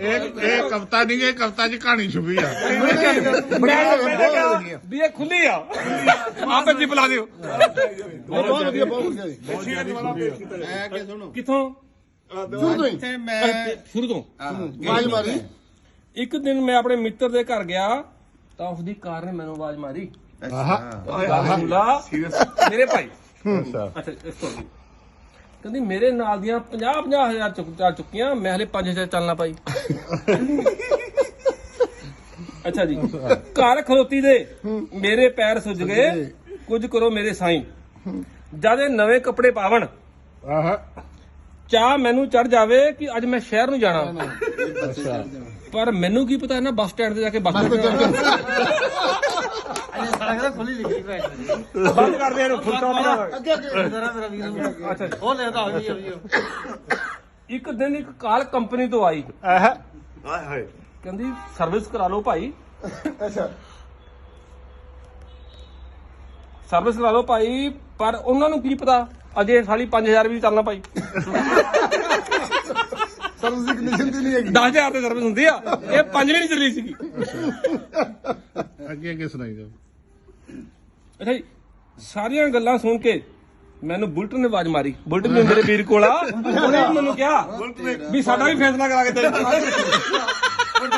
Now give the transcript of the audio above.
ਇਹ ਇਹ ਕਵਤਾ ਨਹੀਂ ਇਹ ਕਵਤਾ ਚ ਕਹਾਣੀ ਛੁਪੀ ਆ। ਵੀ ਇਹ ਖੁੱਲੀ ਆ। ਆਪੇ ਜੀ ਬੁਲਾ ਦਿਓ। ਬਹੁਤ ਵਧੀਆ ਬਹੁਤ ਵਧੀਆ ਜੀ। ਐ ਕਿ ਸੁਣੋ। ਕਿੱਥੋਂ? ਸ਼ੁਰੂ ਤੋਂ ਹੀ। ਤੇ ਮੈਂ ਸ਼ੁਰੂ ਤੋਂ? ਆਵਾਜ਼ ਮਾਰੀ। ਇੱਕ ਦਿਨ ਮੈਂ ਆਪਣੇ ਮਿੱਤਰ ਦੇ ਘਰ ਗਿਆ ਤਾਂ ਉਸ ਦੀ ਕਾਰ ਨੇ ਮੈਨੂੰ ਆਵਾਜ਼ ਮਾਰੀ। ਆਹਾ। ਮੇਰੇ ਭਾਈ। ਅੱਛਾ। ਇਸ ਤੋਂ ਅੱਗੇ। ਕਹਿੰਦੀ ਮੇਰੇ ਨਾਲ ਦੀਆਂ 50 50 ਹਜ਼ਾਰ ਚੁੱਕ ਚੱਲ ਚੁੱਕੀਆਂ ਮੈਂ ਹਲੇ 5000 ਚੱਲਣਾ ਪਾਈ ਅੱਛਾ ਜੀ। ਘਰ ਖਲੋਤੀ ਦੇ ਮੇਰੇ ਪੈਰ ਸੁੱਜ ਗਏ ਕੁਝ ਕਰੋ ਮੇਰੇ ਸਾਈਂ। ਜਦ ਇਹ ਨਵੇਂ ਕੱਪੜੇ ਪਾਵਣ ਆਹ। ਚਾਹ ਮੈਨੂੰ ਚੜ ਜਾਵੇ ਕਿ ਅੱਜ ਮੈਂ ਸ਼ਹਿਰ ਨੂੰ ਜਾਣਾ। ਪਰ ਮੈਨੂੰ ਕੀ ਪਤਾ ਨਾ ਬੱਸ ਸਟੈਂਡ ਤੇ ਜਾ ਕੇ ਬੱਸ ਸੜਕ ਖੁੱਲੀ ਲਿਖੀ ਪੈ ਬੰਦ ਕਰਦੇ ਇਹਨੂੰ ਫੁੱਟਾ ਅੱਗੇ ਅੱਗੇ ਜਰਾ ਮੇਰਾ ਵੀਰ ਅੱਛਾ ਜੀ। ਉਹ ਲੈਦਾ ਹੋ ਜੀ ਹੋ ਇੱਕ ਦਿਨ ਇੱਕ ਕਾਲ ਕੰਪਨੀ ਤੋਂ ਆਈ। ਆਹ ਕਹਿੰਦੀ ਸਰਵਿਸ ਕਰਾ ਲਓ ਭਾਈ। ਅੱਛਾ। ਸਰਵਿਸ ਕਰਾ ਲਓ ਭਾਈ ਪਰ ਉਹਨਾਂ ਨੂੰ ਕੀ ਪਤਾ? ਅਜੇ ਸਾਲੀ 5000 ਵੀ ਚੱਲਣਾ ਭਾਈ। ਸਰਵਿਸ ਦੀ ਕੰਡੀਸ਼ਨ ਦੀ ਨਹੀਂ ਹੈਗੀ। 10000 ਤੇ ਸਰਵਿਸ ਹੁੰਦੀ ਆ। ਇਹ ਪੰਜ ਵੀ ਨਹੀਂ ਚੱਲੀ ਸੀਗੀ। ਅੱਗੇ ਅੱਗੇ ਸੁਣਾਈ ਜਾਓ ਅੱਛਾ ਜੀ ਸਾਰੀਆਂ ਗੱਲਾਂ ਸੁਣ ਕੇ ਮੈਨੂੰ ਬੁਲਟ ਨੇ ਆਵਾਜ਼ ਮਾਰੀ। ਬੁਲਟ ਵੀ ਮੇਰੇ ਵੀਰ ਕੋਲ ਆ। ਉਹਨੇ ਮੈਨੂੰ ਕਿਹਾ ਵੀ ਸਾਡਾ ਵੀ ਫੈਸਲਾ ਕਰਾ ਕੇ ਦੇ।